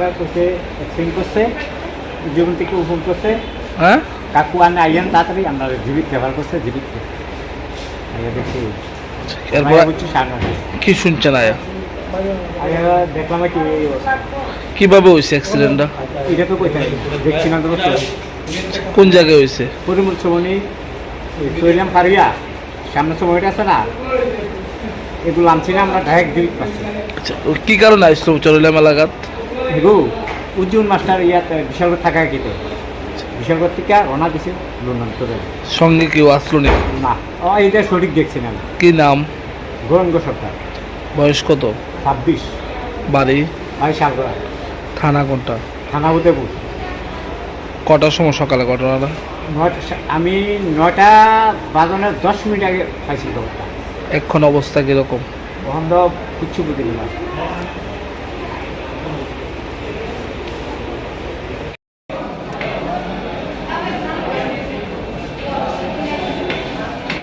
কাকুকে অ্যাক্সিডেন্ট করছে জীবন থেকে উপভোগ করছে। হ্যাঁ? কাকু আনে আইয়ান তাড়াতাড়ি আমরা জীবিত ব্যবহার করছে জীবিত। আইয়া দেখছি এরপর আইয়া বুঝছি সাড়ে নটা। কি শুনছেন আয়া? দেখলাম কি এই অবস্থা। কীভাবে হয়েছে অ্যাক্সিডেন্টটা এটা তো কোথায় দেখছি না তো বলছো। কোন জায়গায় হয়েছে পরিমল সমনি সৈলাম পারিয়া সামনে সময়টা আছে না? এগুলো আনছি না আমরা ডাইরেক্ট জীবিত পাচ্ছি আচ্ছা কি কারণে আসলো চরলাম এলাকাত? এগো উজ্জ্বল মাস্টার ইয়াতে বিশালগড় থাকা গেতে বিশালগড় থেকে রওনা দিছে লন্ডন চলে। সঙ্গে কেউ আসলো নি। না ও এটা সঠিক দেখছি না। কি নাম? গৌরঙ্গ সরকার। বয়স কত? ছাব্বিশ। বাড়ি? ভাই সালগড়া থানা কোনটা? থানা উদয়পুর কটার সময় সকালে ঘটনাটা? আমি নয়টা বাজানোর দশ মিনিট আগে পাইছি খবরটা এখন অবস্থা কীরকম? তখন তো কিচ্ছু বুঝিনি না